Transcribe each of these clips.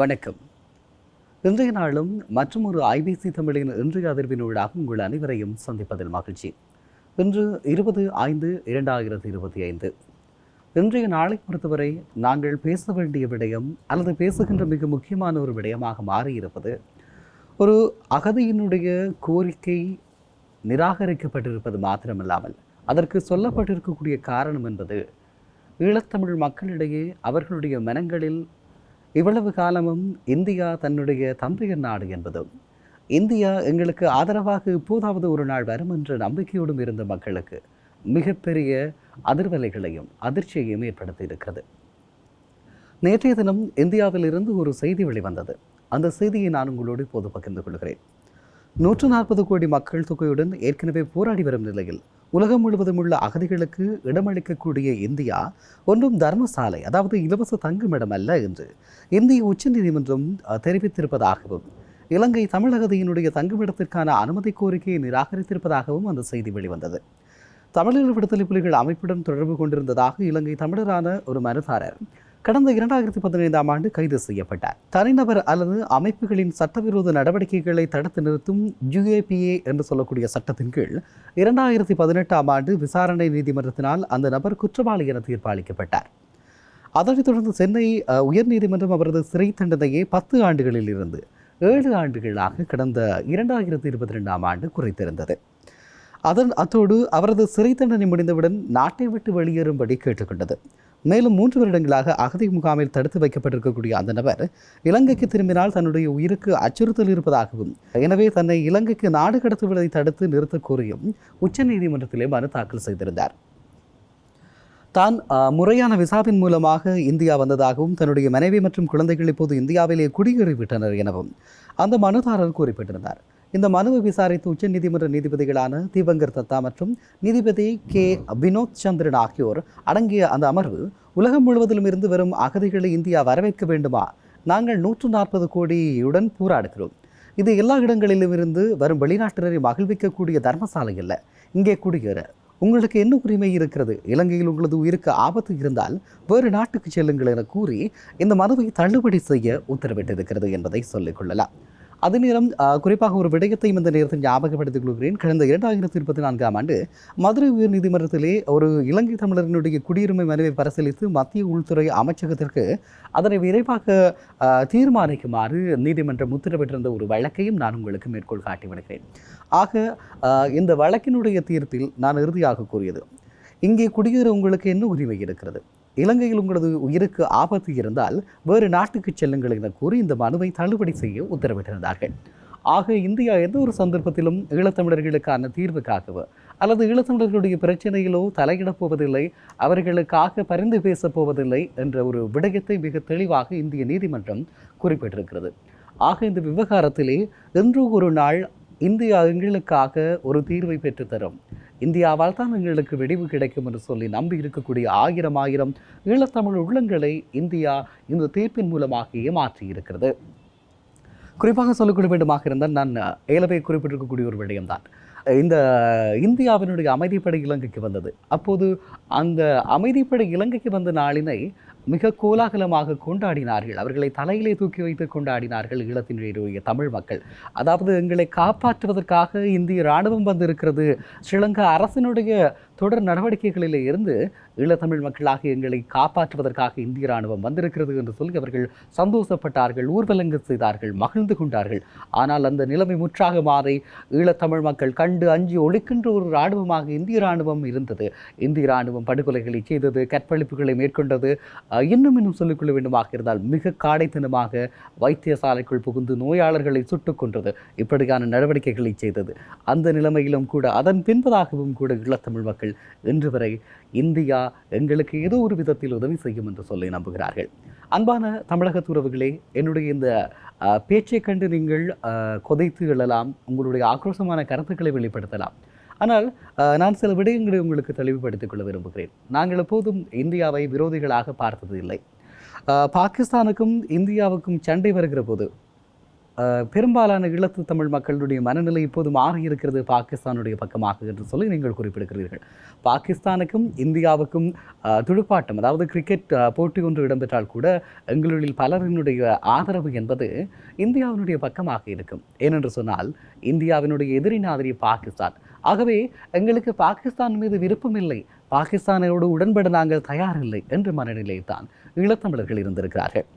வணக்கம். இன்றைய நாளும் மற்றும் ஒரு ஐபிசி தமிழின் இன்றைய அதிர்வினூடாக உங்கள் அனைவரையும் சந்திப்பதில் மகிழ்ச்சி. இன்று இருபது ஐந்து இரண்டாயிரத்தி இருபத்தி ஐந்து. இன்றைய நாளை பொறுத்தவரை நாங்கள் பேச வேண்டிய விடயம் அல்லது பேசுகின்ற மிக முக்கியமான ஒரு விடயமாக மாறியிருப்பது ஒரு அகதியினுடைய கோரிக்கை நிராகரிக்கப்பட்டிருப்பது மாத்திரமல்லாமல் அதற்கு சொல்லப்பட்டிருக்கக்கூடிய காரணம் என்பது ஈழத்தமிழ் மக்களிடையே அவர்களுடைய மனங்களில் இவ்வளவு காலமும் இந்தியா தன்னுடைய தந்தையர் நாடு என்பதும் இந்தியா எங்களுக்கு ஆதரவாக இப்போதாவது ஒரு நாள் வரும் என்ற நம்பிக்கையோடும் இருந்த மக்களுக்கு மிகப்பெரிய அதிர்வலைகளையும் அதிர்ச்சியையும் ஏற்படுத்தி இருக்கிறது நேற்றைய தினம் இந்தியாவிலிருந்து ஒரு செய்தி வெளிவந்தது. அந்த செய்தியை நான் உங்களோடு இப்போது பகிர்ந்து கொள்கிறேன். நூற்று நாற்பது கோடி மக்கள் தொகையுடன் ஏற்கனவே போராடி வரும் நிலையில் உலகம் முழுவதும் உள்ள அகதிகளுக்கு இடமளிக்கக்கூடிய இந்தியா ஒன்றும் தர்மசாலை அதாவது இலவச தங்குமிடம் அல்ல என்று இந்திய உச்சநீதிமன்றம் அஹ், தெரிவித்திருப்பதாகவும் இலங்கை தமிழகதியினுடைய தங்குமிடத்திற்கான அனுமதி கோரிக்கையை நிராகரித்திருப்பதாகவும் அந்த செய்தி வெளிவந்தது. தமிழர் விடுதலை புலிகள் அமைப்புடன் தொடர்பு கொண்டிருந்ததாக இலங்கை தமிழரான ஒரு மனுதாரர் கடந்த இரண்டாயிரத்தி பதினைந்தாம் ஆண்டு கைது செய்யப்பட்டார். தனிநபர் அல்லது அமைப்புகளின் சட்டவிரோத நடவடிக்கைகளை தடுத்து நிறுத்தும் யுஏபிஏ என்று சொல்லக்கூடிய சட்டத்தின் கீழ் இரண்டாயிரத்தி பதினெட்டாம் ஆண்டு விசாரணை நீதிமன்றத்தினால் அந்த நபர் குற்றவாளி என தீர்ப்பளிக்கப்பட்டார். அதனைத் தொடர்ந்து சென்னை உயர்நீதிமன்றம் அவரது சிறை தண்டனையை பத்து ஆண்டுகளில் இருந்து ஏழு ஆண்டுகளாக கடந்த இரண்டாயிரத்தி இருபத்தி ரெண்டாம் ஆண்டு குறைத்திருந்தது. அதன் அத்தோடு அவரது சிறை தண்டனை முடிந்தவுடன் நாட்டை விட்டு வெளியேறும்படி கேட்டுக்கொண்டது. மேலும் மூன்று வருடங்களாக அகதி முகாமில் தடுத்து வைக்கப்பட்டிருக்கக்கூடிய அந்த நபர் இலங்கைக்கு திரும்பினால் தன்னுடைய உயிருக்கு அச்சுறுத்தல் இருப்பதாகவும் எனவே தன்னை இலங்கைக்கு நாடு கடத்துவதை தடுத்து நிறுத்தக் கோரியும் உச்சநீதிமன்றத்திலே மனு தாக்கல் செய்திருந்தார். தான் முறையான விசாவின் மூலமாக இந்தியா வந்ததாகவும் தன்னுடைய மனைவி மற்றும் குழந்தைகள் இப்போது இந்தியாவிலே குடியேறிவிட்டனர் எனவும் அந்த மனுதாரர் குறிப்பிட்டிருந்தார். இந்த மனுவை விசாரித்த உச்சநீதிமன்ற நீதிபதிகளான தீபங்கர் தத்தா மற்றும் நீதிபதி கே. வினோத் சந்திரன் ஆகியோர் அடங்கிய அந்த அமர்வு உலகம் முழுவதிலும் இருந்து வரும் அகதிகளை இந்தியா வரவேற்க வேண்டுமா? நாங்கள் நூற்று நாற்பது கோடியுடன் போராடுகிறோம். இது எல்லா இடங்களிலும் இருந்து வரும் வெளிநாட்டினரை மகிழ்விக்கக்கூடிய தர்மசாலை அல்ல. இங்கே குடியேற. உங்களுக்கு என்ன உரிமை இருக்கிறது? இலங்கையில் உங்களது உயிருக்கு ஆபத்து இருந்தால் வேறு நாட்டுக்கு செல்லுங்கள் என கூறி இந்த மனுவை தள்ளுபடி செய்ய உத்தரவிட்டிருக்கிறது என்பதை சொல்லிக்கொள்ளலாம் கொள்ளலாம். அதே நேரம் குறிப்பாக ஒரு விடயத்தையும் இந்த நேரத்தில் ஞாபகப்படுத்திக் கொள்கிறேன். கடந்த இரண்டாயிரத்தி இருபத்தி நான்காம் ஆண்டு மதுரை உயர்நீதிமன்றத்திலே ஒரு இலங்கை தமிழரினுடைய குடியுரிமை மனுவை பரிசீலித்து மத்திய உள்துறை அமைச்சகத்திற்கு அதனை விரைவாக தீர்மானிக்குமாறு நீதிமன்றம் உத்தரவிட்டிருந்த ஒரு வழக்கையும் நான் உங்களுக்கு மேற்கோள் காட்டி விடுகிறேன் ஆக இந்த வழக்கினுடைய தீர்ப்பில் நான் இறுதியாக கூறியது இங்கே குடியேற உங்களுக்கு என்ன உரிமை இருக்கிறது? இலங்கையில் உங்களது உயிருக்கு ஆபத்து இருந்தால் வேறு நாட்டுக்கு செல்லுங்கள் என கூறி இந்த மனுவை தள்ளுபடி செய்ய உத்தரவிட்டிருந்தார்கள். ஆக இந்தியா எந்த ஒரு சந்தர்ப்பத்திலும் ஈழத்தமிழர்களுக்கான தீர்வுக்காகவோ அல்லது ஈழத்தமிழர்களுடைய பிரச்சனையிலோ தலையிடப் போவதில்லை அவர்களுக்காக பரிந்து பேசப் போவதில்லை என்ற ஒரு விடயத்தை மிக தெளிவாக இந்திய நீதிமன்றம் குறிப்பிட்டிருக்கிறது. ஆக இந்த விவகாரத்திலே இன்று ஒரு நாள் இந்தியா எங்களுக்காக ஒரு தீர்வை பெற்றுத்தரும் இந்தியாவால் தான் எங்களுக்கு வெடிவு கிடைக்கும் என்று சொல்லி நம்பி இருக்கக்கூடிய ஆயிரம் ஆயிரம் ஈழத்தமிழ் உள்ளங்களை இந்தியா இந்த தீர்ப்பின் மூலமாக ஏமாற்றி இருக்கிறது குறிப்பாக சொல்லக்கூடிய வேண்டுமாக இருந்தால் நான் ஏலவே குறிப்பிட்டிருக்கக்கூடிய ஒரு விடயம்தான். இந்த இந்தியாவினுடைய அமைதிப்படை இலங்கைக்கு வந்தது. அப்போது அந்த அமைதிப்படை இலங்கைக்கு வந்த நாளினை மிக கோலாகலமாக கொண்டாடினார்கள். அவர்களை தலையிலே தூக்கி வைத்து கொண்டாடினார்கள் ஈழத்தினுடைய தமிழ் மக்கள். அதாவது எங்களை காப்பாற்றுவதற்காக இந்திய இராணுவம் வந்திருக்கிறது. ஸ்ரீலங்கா அரசினுடைய தொடர் நடவடிக்கைகளிலே இருந்து ஈழத்தமிழ் மக்களாக எங்களை காப்பாற்றுவதற்காக இந்திய ராணுவம் வந்திருக்கிறது என்று சொல்லி அவர்கள் சந்தோஷப்பட்டார்கள் ஊர்வலங்கள் செய்தார்கள் மகிழ்ந்து கொண்டார்கள். ஆனால் அந்த நிலைமை முற்றாக மாறி ஈழத்தமிழ் மக்கள் கண்டு அஞ்சி ஒழிக்கின்ற ஒரு இராணுவமாக இந்திய இராணுவம் இருந்தது. இந்திய இராணுவம் படுகொலைகளை செய்தது கற்பழிப்புகளை மேற்கொண்டது இன்னும் இன்னும் சொல்லிக்கொள்ள வேண்டுமாக இருந்தால் மிக காடைத்தனமாக வைத்தியசாலைக்குள் புகுந்து நோயாளர்களை சுட்டுக் கொன்றது. இப்படியான நடவடிக்கைகளை செய்தது. அந்த நிலைமையிலும் கூட அதன் பின்பதாகவும் கூட ஈழத்தமிழ் மக்கள் இன்று வரை இந்தியா எங்களுக்கு ஏதோ ஒரு விதத்தில் உதவி செய்யும் என்று சொல்லி நம்புகிறார்கள். அன்பான தமிழக உறவுகளே என்னுடைய இந்த பேச்சை கண்டு நீங்கள் கொதைத்து எழலாம் உங்களுடைய ஆக்ரோஷமான கருத்துக்களை வெளிப்படுத்தலாம். ஆனால் நான் சில விடயங்களை உங்களுக்கு தெளிவுபடுத்திக் கொள்ள விரும்புகிறேன். நாங்கள் எப்போதும் இந்தியாவை விரோதிகளாக பார்த்தது இல்லை பாகிஸ்தானுக்கும் இந்தியாவுக்கும் சண்டை வருகிற போது பெரும்பாலான ஈழத்து தமிழ் மக்களுடைய மனநிலை இப்போது மாறி இருக்கிறது பாகிஸ்தானுடைய பக்கமாக என்று சொல்லி நீங்கள் குறிப்பிடுகிறீர்கள். பாகிஸ்தானுக்கும் இந்தியாவுக்கும் துடுப்பாட்டம் அதாவது கிரிக்கெட் போட்டி ஒன்று இடம்பெற்றால் கூட எங்களில் பலரினுடைய ஆதரவு என்பது இந்தியாவினுடைய பக்கமாக இருக்கும். ஏனென்று சொன்னால் இந்தியாவினுடைய எதிரி நாதிரி பாகிஸ்தான். ஆகவே எங்களுக்கு பாகிஸ்தான் மீது விருப்பமில்லை. பாகிஸ்தானோடு உடன்பட நாங்கள் தயாரில்லை என்ற மனநிலையில் தான் ஈழத்தமிழர்கள் இருந்திருக்கிறார்கள்.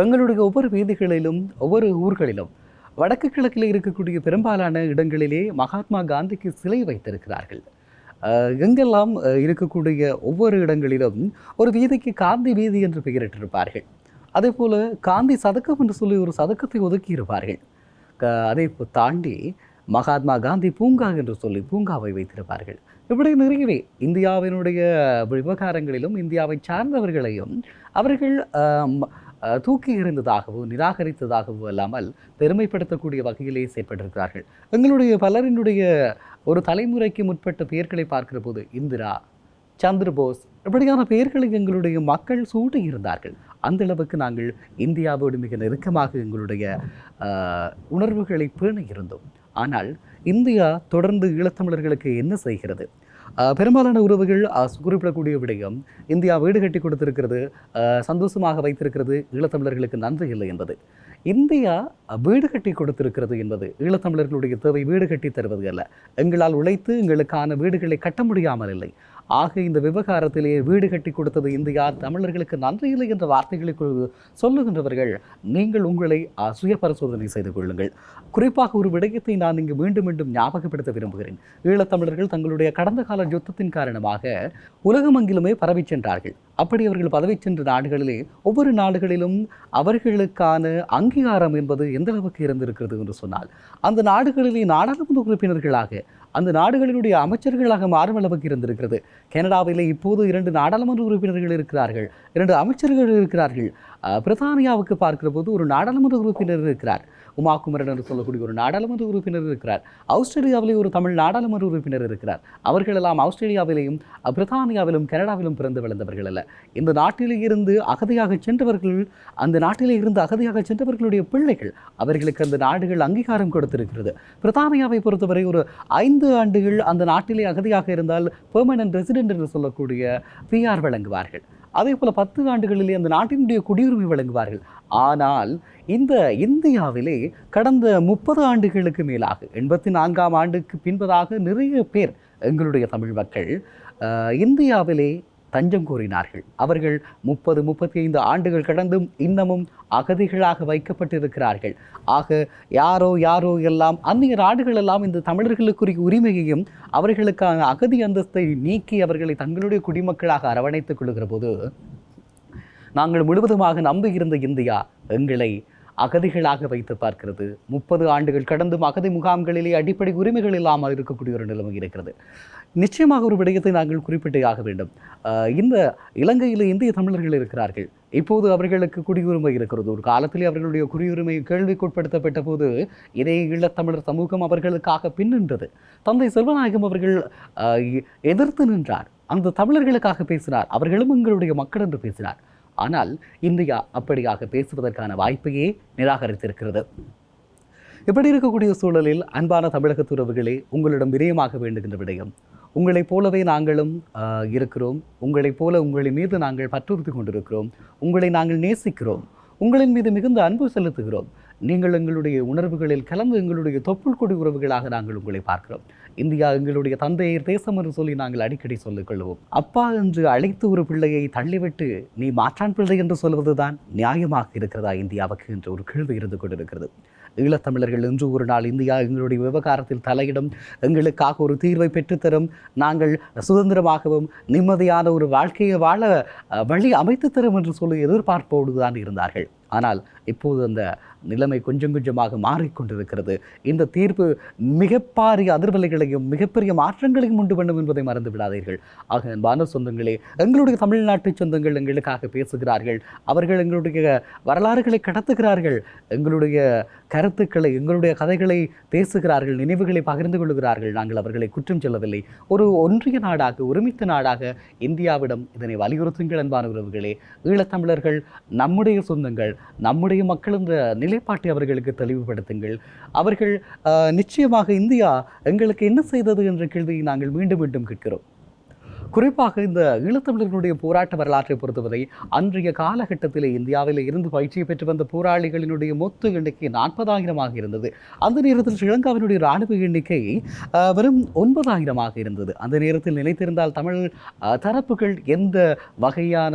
எங்களுடைய ஒவ்வொரு வீதிகளிலும் ஒவ்வொரு ஊர்களிலும் வடக்கு கிழக்கில் இருக்கக்கூடிய பெரும்பாலான இடங்களிலே மகாத்மா காந்திக்கு சிலை வைத்திருக்கிறார்கள். எங்கெல்லாம் அஹ், இருக்கக்கூடிய ஒவ்வொரு இடங்களிலும் ஒரு வீதிக்கு காந்தி வீதி என்று பெயரிட்டிருப்பார்கள். அதே போல் காந்தி சதக்கம் என்று சொல்லி ஒரு சதக்கத்தை ஒதுக்கி இருப்பார்கள் க- அதை தாண்டி மகாத்மா காந்தி பூங்கா என்று சொல்லி பூங்காவை வைத்திருப்பார்கள். இப்படி நிறையவே இந்தியாவினுடைய விவகாரங்களிலும் இந்தியாவை சார்ந்தவர்களையும் அவர்கள் தூக்கி எறிந்ததாகவோ நிராகரித்ததாகவோ அல்லாமல் பெருமைப்படுத்தக்கூடிய வகையிலே செயற்பட்டிருக்கிறார்கள். எங்களுடைய பலரினுடைய ஒரு தலைமுறைக்கு முற்பட்ட பெயர்களை பார்க்கிற போது இந்திரா சந்திரபோஸ் இப்படியான பெயர்களை எங்களுடைய மக்கள் சூட்டி இருந்தார்கள். அந்த அளவுக்கு நாங்கள் இந்தியாவோடு மிக நெருக்கமாக எங்களுடைய உணர்வுகளை பேணி இருந்தோம். ஆனால் இந்தியா தொடர்ந்து ஈழத்தமிழர்களுக்கு என்ன செய்கிறது? பெரும்பாலான உறவுகள் குறிப்பிடக்கூடிய விடயம் இந்தியா வீடு கட்டி கொடுத்திருக்கிறது சந்தோஷமாக வைத்திருக்கிறது ஈழத்தமிழர்களுக்கு நன்றி இல்லை என்பது. இந்தியா வீடு கட்டி கொடுத்திருக்கிறது என்பது ஈழத்தமிழர்களுடைய தேவை வீடு கட்டி தருவது அல்ல. எங்களால் உழைத்து எங்களுக்கான வீடுகளை கட்ட முடியாமல் இல்லை. ஆக இந்த விவகாரத்திலே வீடு கட்டி கொடுத்தது இந்தியா தமிழர்களுக்கு நன்றி இல்லை என்ற வார்த்தைகளை சொல்லுகின்றவர்கள் நீங்கள் உங்களை சுய பரிசோதனை செய்து கொள்ளுங்கள். குறிப்பாக ஒரு விடயத்தை நான் இங்கு மீண்டும் மீண்டும் ஞாபகப்படுத்த விரும்புகிறேன். ஈழத்தமிழர்கள் தங்களுடைய கடந்த கால யுத்தத்தின் காரணமாக உலகமெங்கிலுமே பரவி சென்றார்கள். அப்படி அவர்கள் பதவி சென்ற நாடுகளிலே ஒவ்வொரு நாடுகளிலும் அவர்களுக்கான அங்கீகாரம் என்பது எந்த அளவுக்கு இருந்திருக்கிறது என்று சொன்னால் அந்த நாடுகளிலே நாடாளுமன்ற உறுப்பினர்களாக அந்த நாடுகளினுடைய அமைச்சர்களாக மாறும் அளவுக்கு இருந்திருக்கிறது. கனடாவிலே இப்போது இரண்டு நாடாளுமன்ற உறுப்பினர்கள் இருக்கிறார்கள். இரண்டு அமைச்சர்கள் இருக்கிறார்கள். பிரித்தானியாவுக்கு பார்க்கிற போது ஒரு நாடாளுமன்ற உறுப்பினர் இருக்கிறார். உமா குமரன் என்று சொல்லக்கூடிய ஒரு நாடாளுமன்ற உறுப்பினர் இருக்கிறார். ஆஸ்திரேலியாவிலே ஒரு தமிழ் நாடாளுமன்ற உறுப்பினர் இருக்கிறார். அவர்களெல்லாம் ஆஸ்திரேலியாவிலேயும் பிரித்தானியாவிலும் கனடாவிலும் பிறந்து வளர்ந்தவர்கள் அல்ல. இந்த நாட்டிலே இருந்து அகதியாக சென்றவர்கள் அந்த நாட்டிலே இருந்து அகதியாக சென்றவர்களுடைய பிள்ளைகள் அவர்களுக்கு அந்த நாடுகள் அங்கீகாரம் கொடுத்திருக்கிறது. பிரித்தானியாவை பொறுத்தவரை ஒரு ஐந்து ஆண்டுகள் அந்த நாட்டிலே அகதியாக இருந்தால் பெர்மனன்ட் ரெசிடென்ட் என்று சொல்லக்கூடிய பிஆர் வழங்குவார்கள். அதே போல் பத்து ஆண்டுகளிலே அந்த நாட்டினுடைய குடியுரிமை வழங்குவார்கள். ஆனால் இந்த இந்தியாவிலே கடந்த முப்பது ஆண்டுகளுக்கு மேலாக எண்பத்தி நான்காம் ஆண்டுக்கு பின்பதாக நிறைய பேர் எங்களுடைய தமிழ் மக்கள் இந்தியாவிலே தஞ்சம் கூறினார்கள். அவர்கள் முப்பது முப்பத்தி ஐந்து ஆண்டுகள் கடந்தும் இன்னமும் அகதிகளாக வைக்கப்பட்டிருக்கிறார்கள். ஆக யாரோ யாரோ எல்லாம் அந்நிய நாடுகள் எல்லாம் இந்த தமிழர்களுக்குரிய உரிமையையும் அவர்களுக்கான அகதி அந்தஸ்தை நீக்கி அவர்களை தங்களுடைய குடிமக்களாக அரவணைத்துக் கொள்கிற போது நாங்கள் முழுவதுமாக நம்பியிருந்த இந்தியா எங்களை அகதிகளாக வைத்து பார்க்கிறது. முப்பது ஆண்டுகள் கடந்தும் அகதி முகாம்களிலே அடிப்படை உரிமைகள் இல்லாமல் இருக்கக்கூடிய ஒரு நிலைமை இருக்கிறது. நிச்சயமாக ஒரு விடயத்தை நாங்கள் குறிப்பிட்டே ஆக வேண்டும். இந்த இலங்கையில் இந்திய தமிழர்கள் இருக்கிறார்கள். இப்போது அவர்களுக்கு குடியுரிமை இருக்கிறது. ஒரு காலத்திலே அவர்களுடைய குடியுரிமை கேள்விக்குட்படுத்தப்பட்ட போது இதே ஈழத்தமிழர் சமூகம் அவர்களுக்காக பின்னின்றது. தந்தை செல்வநாயகம் அவர்கள் எதிர்த்து நின்றார். அந்த தமிழர்களுக்காக பேசினார். அவர்களும் எங்களுடைய மக்கள் என்று பேசினார். ஆனால் இந்தியா அப்படியாக பேசுவதற்கான வாய்ப்பையே நிராகரித்திருக்கிறது. இப்படி இருக்கக்கூடிய சூழலில் அன்பான தமிழகத்துறவுகளே உங்களிடம் விரயமாக வேண்டுகின்ற விடயம் உங்களைப் போலவே நாங்களும் இருக்கிறோம். உங்களைப் போல உங்களின் மீது நாங்கள் பற்றுறுத்தி கொண்டிருக்கிறோம். உங்களை நாங்கள் நேசிக்கிறோம். உங்களின் மீது மிகுந்த அன்பு செலுத்துகிறோம். நீங்கள் எங்களுடைய உணர்வுகளில் கலந்து எங்களுடைய தொப்புள் கொடி உறவுகளாக நாங்கள் உங்களை பார்க்கிறோம். இந்தியா எங்களுடைய தந்தையர் தேசம் என்று சொல்லி நாங்கள் அடிக்கடி சொல்லிக் கொள்வோம் அப்பா என்று அழைத்து ஒரு பிள்ளையை தள்ளிவிட்டு நீ மாற்றான் பிள்ளை என்று சொல்வதுதான் நியாயமாக இருக்கிறதா இந்தியாவுக்கு என்ற ஒரு கேள்வி இருந்து கொண்டிருக்கிறது. ஈழத்தமிழர்கள் இன்று ஒரு நாள் இந்தியா எங்களுடைய விவகாரத்தில் தலையிடும் எங்களுக்காக ஒரு தீர்வை பெற்றுத்தரும் நாங்கள் சுதந்திரமாகவும் நிம்மதியான ஒரு வாழ்க்கையை வாழ அஹ், வழி அமைத்து தரும் என்று சொல்லி எதிர்பார்ப்போடு தான் இருந்தார்கள். ஆனால் இப்போது அந்த நிலைமை கொஞ்சம் கொஞ்சமாக மாறிக்கொண்டிருக்கிறது. இந்த தீர்ப்பு மிகப்பாரிய அதிர்வலைகளையும் மிகப்பெரிய மாற்றங்களையும் உண்டு பண்ணும் என்பதை மறந்து விடாதீர்கள். ஆக அன்பான சொந்தங்களே எங்களுடைய தமிழ்நாட்டு சொந்தங்கள் எங்களுக்காக பேசுகிறார்கள். அவர்கள் எங்களுடைய வரலாறுகளை கடத்துகிறார்கள். எங்களுடைய கருத்துக்களை எங்களுடைய கதைகளை பேசுகிறார்கள் நினைவுகளை பகிர்ந்து கொள்கிறார்கள். நாங்கள் அவர்களை குற்றம் சொல்லவில்லை. ஒரு ஒன்றிய நாடாக ஒருமித்த நாடாக இந்தியாவிடம் இதனை வலியுறுத்துங்கள் அன்பான உறவுகளே. ஈழத்தமிழர்கள் நம்முடைய சொந்தங்கள் நம்முடைய நம்முடைய மக்கள் என்ற நிலைப்பாட்டை அவர்களுக்கு தெளிவுபடுத்துங்கள். அவர்கள் ஆஹ், நிச்சயமாக இந்தியா எங்களுக்கு என்ன செய்தது என்ற கேள்வியை நாங்கள் மீண்டும் மீண்டும் கேட்கிறோம். குறிப்பாக இந்த ஈழத்தமிழர்களுடைய போராட்ட வரலாற்றை பொறுத்தவரை அன்றைய காலகட்டத்தில் இந்தியாவில் இருந்து பயிற்சியை பெற்று வந்த போராளிகளினுடைய மொத்த எண்ணிக்கை நாற்பதாயிரமாக இருந்தது. அந்த நேரத்தில் ஸ்ரீலங்காவினுடைய இராணுவ எண்ணிக்கை வெறும் ஒன்பதாயிரமாக இருந்தது. அந்த நேரத்தில் நினைத்திருந்தால் தமிழ் தரப்புகள் எந்த வகையான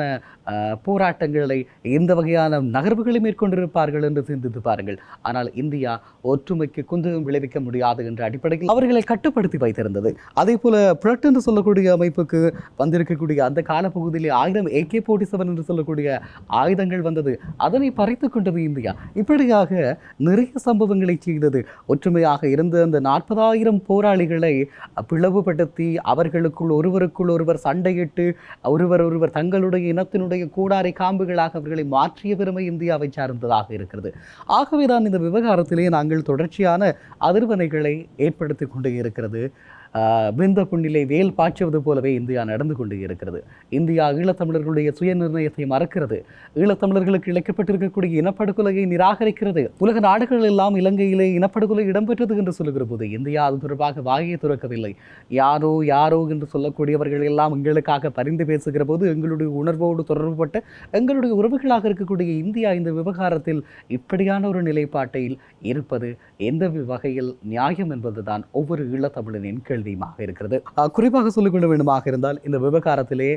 போராட்டங்களை எந்த வகையான நகர்வுகளை மேற்கொண்டிருப்பார்கள் என்று சிந்தித்து பாருங்கள். ஆனால் இந்தியா ஒற்றுமைக்கு குந்தகம் விளைவிக்க முடியாது என்ற அடிப்படையில் அவர்களை கட்டுப்படுத்தி வைத்திருந்தது. அதே போல புரட் என்று சொல்லக்கூடிய அமைப்புக்கு வந்திருக்கக்கூடிய அந்த காலப்பகுதியிலே ஆயிரம் ஏகே போர்ட்டி செவன் என்று சொல்லக்கூடிய ஆயுதங்கள் வந்தது. அதனை பறித்து கொண்டது இந்தியா. இப்படியாக நிறைய சம்பவங்களை செய்தது. ஒற்றுமையாக இருந்த அந்த நாற்பதாயிரம் போராளிகளை பிளவுபடுத்தி அவர்களுக்குள் ஒருவருக்குள் ஒருவர் சண்டையிட்டு ஒருவர் ஒருவர் தங்களுடைய இனத்தினுடைய கூடாரை காம்புகளாக அவர்களை மாற்றிய பெருமை இந்தியாவை சார்ந்ததாக இருக்கிறது. ஆகவேதான் இந்த விவகாரத்திலே நாங்கள் தொடர்ச்சியான அதிர்வனைகளை ஏற்படுத்தி கொண்டே இருக்கிறது. வெந்த புண்ணிலை வேல் பாய்ச்சுவது போலவே இந்தியா நடந்து கொண்டு இருக்கிறது. இந்தியா ஈழத்தமிழர்களுடைய சுய நிர்ணயத்தை மறக்கிறது. ஈழத்தமிழர்களுக்கு இழைக்கப்பட்டிருக்கக்கூடிய இனப்படுகொலையை நிராகரிக்கிறது. உலக நாடுகள் எல்லாம் இலங்கையிலே இனப்படுகொலை இடம்பெற்றது என்று சொல்லுகிற போது இந்தியா அது தொடர்பாக வாயை துறக்கவில்லை. யாரோ யாரோ என்று சொல்லக்கூடியவர்கள் எல்லாம் எங்களுக்காக பரிந்து பேசுகிற போது எங்களுடைய உணர்வோடு தொடர்புபட்ட எங்களுடைய உறவுகளாக இருக்கக்கூடிய இந்தியா இந்த விவகாரத்தில் இப்படியான ஒரு நிலைப்பாட்டில் இருப்பது எந்த வகையில் நியாயம் என்பதுதான் ஒவ்வொரு ஈழத்தமிழனின் கேள்வியுமாக இருக்கிறது. குறிப்பாக சொல்லிக்கொள்ள வேண்டுமாக இருந்தால் இந்த விவகாரத்திலே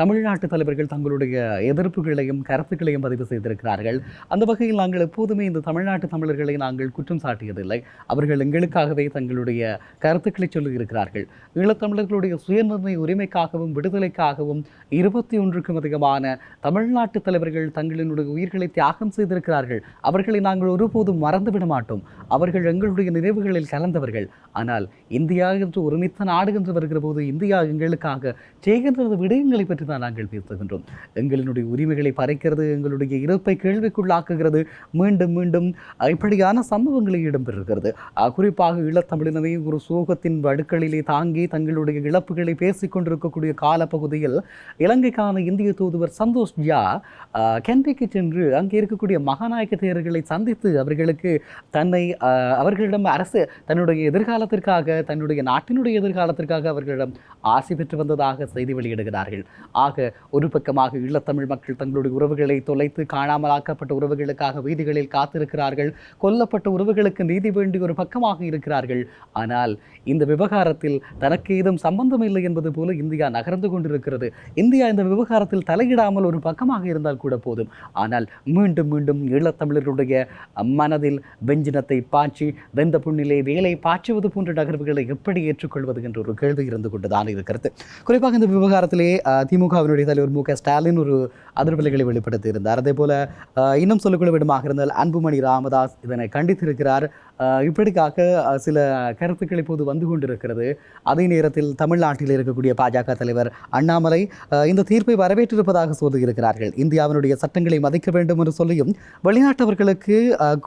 தமிழ்நாட்டு தலைவர்கள் தங்களுடைய எதிர்ப்புகளையும் கருத்துக்களையும் பதிவு செய்திருக்கிறார்கள். அந்த வகையில் நாங்கள் எப்போதுமே இந்த தமிழ்நாட்டு தமிழர்களை நாங்கள் குற்றம் சாட்டியதில்லை. அவர்கள் எங்களுக்காகவே தங்களுடைய கருத்துக்களை சொல்லியிருக்கிறார்கள். ஈழத்தமிழர்களுடைய சுயநிர்ணய உரிமைக்காகவும் விடுதலைக்காகவும் இருபத்தி ஒன்றுக்கும் அதிகமான தமிழ்நாட்டு தலைவர்கள் தங்களினுடைய உயிர்களை தியாகம் செய்திருக்கிறார்கள். அவர்களை நாங்கள் ஒருபோதும் மறந்துவிட மாட்டோம். அவர்கள் எங்களுடைய நினைவுகளில் கலந்தவர்கள். ஆனால் இந்தியா என்று ஒருமித்த நாடு என்று வருகிற போது இந்தியா எங்களுக்காக செய்கின்றது விடயங்களை பற்றி தான் நாங்கள் பேசுகின்றோம். எங்களினுடைய உரிமைகளை பறைக்கிறது எங்களுடைய இருப்பை கேள்விக்குள்ளாக்குகிறது மீண்டும் மீண்டும் இப்படியான சம்பவங்களை இடம்பெறுகிறது. குறிப்பாக ஈழத்தமிழினரை ஒரு சோகத்தின் வடுக்களிலே தாங்கி தங்களுடைய இழப்புகளை பேசிக் கொண்டிருக்கக்கூடிய காலப்பகுதியில் இலங்கைக்கான இந்திய தூதுவர் சந்தோஷ் ஜா கென்டிக்கு சென்று அங்கே இருக்கக்கூடிய மகாநாயக தேரர்களை சந்தித்து அவர்களுக்கு தன்னை அவர்களிடம் அரசு தன்னுடைய எதிர்காலத்திற்காக தன் தன்னுடைய நாட்டினுடைய எதிர்காலத்திற்காக அவர்களிடம் ஆசை பெற்று வந்ததாக செய்தி வெளியிடுகிறார்கள். ஆக ஒரு பக்கமாக ஈழத்தமிழ் மக்கள் தங்களுடைய உறவுகளை தொலைத்து காணாமலாக்கப்பட்ட உறவுகளுக்காக வீதிகளில் காத்திருக்கிறார்கள் கொல்லப்பட்ட உறவுகளுக்கு நீதி வேண்டி ஒரு பக்கமாக இருக்கிறார்கள். ஆனால் இந்த விவகாரத்தில் தனக்கு ஏதும் சம்பந்தம் இல்லை என்பது போல இந்தியா நகர்ந்து கொண்டிருக்கிறது. இந்தியா இந்த விவகாரத்தில் தலையிடாமல் ஒரு பக்கமாக இருந்தால் கூட போதும். ஆனால் மீண்டும் மீண்டும் ஈழத்தமிழர்களுடைய மனதில் வெஞ்சினத்தை பாய்ச்சி வெந்த புண்ணிலே வேலை பாய்ச்சுவது போன்ற நகர்வுகளை எப்படி ஏற்றுக்கொள்வது என்ற ஒரு கேள்வி இருந்து கொண்டுதான் இருக்கிறது குறிப்பாக இந்த விவகாரத்திலே திமுகவினுடைய தலைவர் மு க ஸ்டாலின் ஒரு அதிர்வலைகளை வெளிப்படுத்தி இருந்தார் அதே போல இன்னும் சொல்லக்கூடிய விடமாக இருந்தால் அன்புமணி ராமதாஸ் இதனை கண்டித்திருக்கிறார். இப்படிக்காக சில கருத்துக்கள் இப்போது வந்து கொண்டிருக்கிறது. அதே நேரத்தில் தமிழ்நாட்டில் இருக்கக்கூடிய பாஜக தலைவர் அண்ணாமலை இந்த தீர்ப்பை வரவேற்றிருப்பதாக சொல்லியிருக்கிறார்கள். இந்தியாவினுடைய சட்டங்களை மதிக்க வேண்டும் என்று சொல்லியும் வெளிநாட்டவர்களுக்கு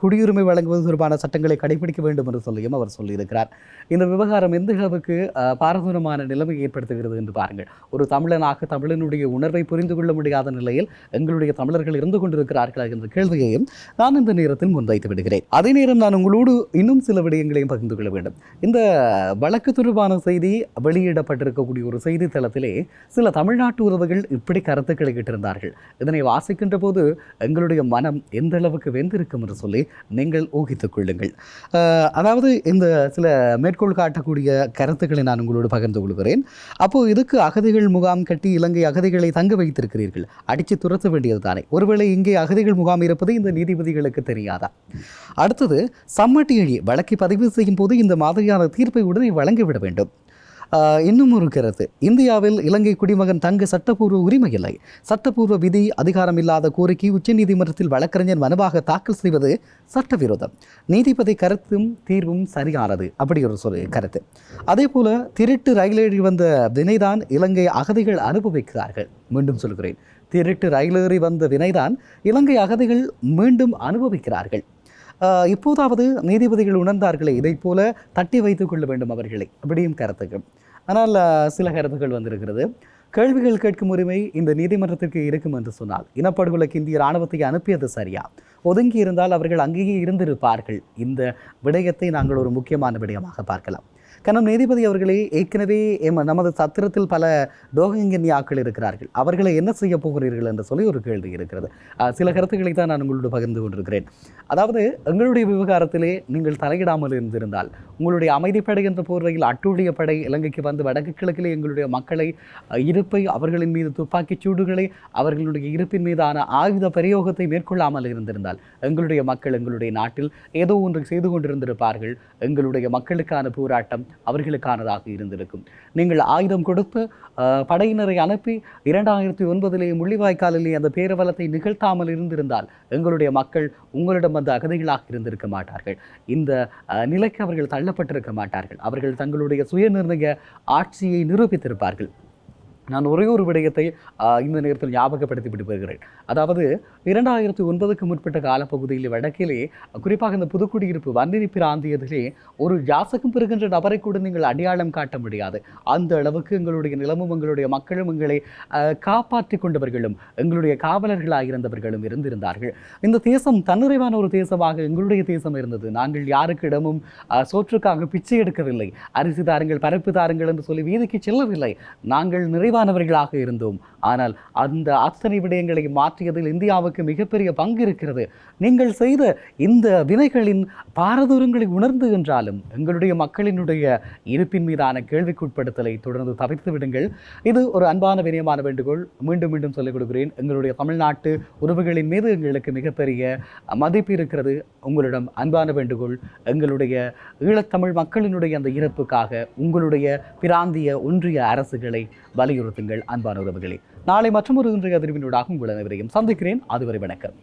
குடியுரிமை வழங்குவது தொடர்பான சட்டங்களை கடைபிடிக்க வேண்டும் என்று சொல்லியும் அவர் சொல்லியிருக்கிறார். இந்த விவகாரம் எந்த அளவுக்கு பாரதூரமான நிலைமை ஏற்படுத்துகிறது என்று பாருங்கள். ஒரு தமிழனாக தமிழனுடைய உணர்வை புரிந்து கொள்ள முடியாத நிலையில் எங்களுடைய தமிழர்கள் இருந்து கொண்டிருக்கிறார்கள் என்ற கேள்வியையும் நான் இந்த நேரத்தில் முன்வைத்து விடுகிறேன். அதே நேரம் நான் உங்களோடு இன்னும் சில விடயங்களையும் பகிர்ந்து கொள்ள வேண்டும். இந்த வழக்கு தொடர்பான செய்தி வெளியிடப்பட்டிருக்கக்கூடிய ஒரு செய்தித்தளத்திலே சில தமிழ்நாட்டு உறவுகள் இப்படி கருத்துக்களை இட்டிருந்தார்கள் இதனை வாசிக்கின்ற போது எங்களுடைய மனம் எந்த அளவுக்கு வெந்திருக்கும் என்று சொல்லி நீங்கள் ஊகித்துக் கொள்ளுங்கள். அதாவது இந்த சில மேற்கோள் காட்டக்கூடிய கருத்துக்களை நான் உங்களோடு பகிர்ந்து கொள்கிறேன். அப்போது இதுக்கு அகதிகள் முகாம் கட்டி இலங்கை அகதிகளை தங்க வைத்திருக்கிறீர்கள். அடித்து துரத்த வேண்டியது தானே ஒருவேளை இங்கே அகதிகள் முகாம் இருப்பது இந்த நீதிபதிகளுக்கு தெரியாதா? அடுத்தது சம்மட்டியழி வழக்கை பதிவு செய்யும் போது இந்த மாதிரியான தீர்ப்பை உடனே வழங்கிவிட வேண்டும். இன்னும் ஒரு கருத்து. இந்தியாவில் இலங்கை குடிமகன் தங்க சட்டப்பூர்வ உரிமை இல்லை சட்டப்பூர்வ விதி அதிகாரம் இல்லாத கோரிக்கை உச்சநீதிமன்றத்தில் வழக்கறிஞர் மனுவாக தாக்கல் செய்வது சட்டவிரோதம். நீதிபதி கருத்தும் தீர்வும் சரியானது அப்படி ஒரு சொல் கருத்து. அதே போல திருட்டு ரயிலேறி வந்த வினைதான் இலங்கை அகதிகள் அனுபவிக்கிறார்கள். மீண்டும் சொல்கிறேன். திருட்டு ரயிலேறி வந்த வினைதான் இலங்கை அகதிகள் மீண்டும் அனுபவிக்கிறார்கள். இப்போதாவது நீதிபதிகள் உணர்ந்தார்களே இதைப் போல தட்டி வைத்துக் கொள்ள வேண்டும் அவர்களை அப்படியும் கருத்துக்கள். ஆனால் சில கருத்துக்கள் வந்திருக்கிறது. கேள்விகள் கேட்கும் உரிமை இந்த நீதிமன்றத்திற்கு இருக்கும் என்று சொன்னால் இனப்படுகொலைக்கு இந்திய ராணுவத்தை அனுப்பியது சரியா? ஒதுங்கி இருந்தால் அவர்கள் அங்கேயே இருந்திருப்பார்கள். இந்த விடயத்தை நாங்கள் ஒரு முக்கியமான விடயமாக பார்க்கலாம். கனம் நீதிபதி அவர்களே ஏற்கனவே எம் நமது சத்திரத்தில் பல டோகங்கன்யாக்கள் இருக்கிறார்கள். அவர்களை என்ன செய்ய போகிறீர்கள் என்று சொல்லி ஒரு கேள்வி இருக்கிறது. சில கருத்துக்களை தான் நான் உங்களோடு பகிர்ந்து கொண்டிருக்கிறேன். அதாவது எங்களுடைய விவகாரத்திலே நீங்கள் தலையிடாமல் இருந்திருந்தால் உங்களுடைய அமைதிப்படை என்ற போர்வையில் அட்டூழிய படை இலங்கைக்கு வந்து வடக்கு கிழக்கிலே எங்களுடைய மக்களை இருப்பை அவர்களின் மீது துப்பாக்கிச் சூடுகளை அவர்களுடைய இருப்பின் மீதான ஆயுத பிரயோகத்தை மேற்கொள்ளாமல் இருந்திருந்தால் எங்களுடைய மக்கள் எங்களுடைய நாட்டில் ஏதோ ஒன்று செய்து கொண்டிருந்திருப்பார்கள். எங்களுடைய மக்களுக்கான போராட்டம் அவர்களுக்கானதாக இருந்திருக்கும். நீங்கள் ஆயுதம் கொடுத்து படையினரை அனுப்பி இரண்டாயிரத்தி ஒன்பதிலே முள்ளிவாய்க்காலிலே அந்த பேரவலத்தை நிகழ்த்தாமல் இருந்திருந்தால் எங்களுடைய மக்கள் உங்களிடம் வந்து அகதிகளாக இருந்திருக்க மாட்டார்கள். இந்த நிலைக்கு அவர்கள் தள்ளப்பட்டிருக்க மாட்டார்கள். அவர்கள் தங்களுடைய சுயநிர்ணய ஆட்சியை நிரூபித்திருப்பார்கள். நான் ஒரே ஒரு விடயத்தை இந்த நேரத்தில் ஞாபகப்படுத்தி விட்டு வருகிறேன் அதாவது இரண்டாயிரத்தி ஒன்பதுக்கு முற்பட்ட காலப்பகுதியில் வடக்கிலே குறிப்பாக இந்த புதுக்குடியிருப்பு வந்தினி பிராந்தியத்திலே ஒரு யாசகம் பெறுகின்ற நபரை கூட நீங்கள் அடையாளம் காட்ட முடியாது. அந்த அளவுக்கு எங்களுடைய நிலமும் எங்களுடைய மக்களும் எங்களை காப்பாற்றி கொண்டவர்களும் எங்களுடைய காவலர்களாக இருந்தவர்களும் இருந்திருந்தார்கள். இந்த தேசம் தன்னிறைவான ஒரு தேசமாக எங்களுடைய தேசம் இருந்தது. நாங்கள் யாருக்கிடமும் சோற்றுக்காக பிச்சை எடுக்கவில்லை. அரிசி தாருங்கள் பரப்பு தாருங்கள் என்று சொல்லி வீதிக்கு செல்லவில்லை. நாங்கள் தெளிவானவர்களாக இருந்தோம். ஆனால் அந்த அத்தனை விடயங்களை மாற்றியதில் இந்தியாவுக்கு மிகப்பெரிய பங்கு இருக்கிறது. நீங்கள் செய்த இந்த வினைகளின் பாரதூரங்களை உணர்ந்து என்றாலும் எங்களுடைய மக்களினுடைய இருப்பின் மீதான கேள்விக்குட்படுத்தலை தொடர்ந்து தவிர்த்து விடுங்கள். இது ஒரு அன்பான வினயமான வேண்டுகோள். மீண்டும் மீண்டும் சொல்லிக் கொடுக்கிறேன். எங்களுடைய தமிழ்நாட்டு உறவுகளின் மீது எங்களுக்கு மிகப்பெரிய மதிப்பு இருக்கிறது. உங்களிடம் அன்பான வேண்டுகோள். எங்களுடைய ஈழத்தமிழ் மக்களினுடைய அந்த இறப்புக்காக உங்களுடைய பிராந்திய ஒன்றிய அரசுகளை வலியுறுத்துங்கள். அன்பான உறவுகளே. நாளை மற்றும் ஒரு இன்றைய அதிர்வினூடாக உங்கள் அனைவரையும் சந்திக்கிறேன். அதுவரை வணக்கம்.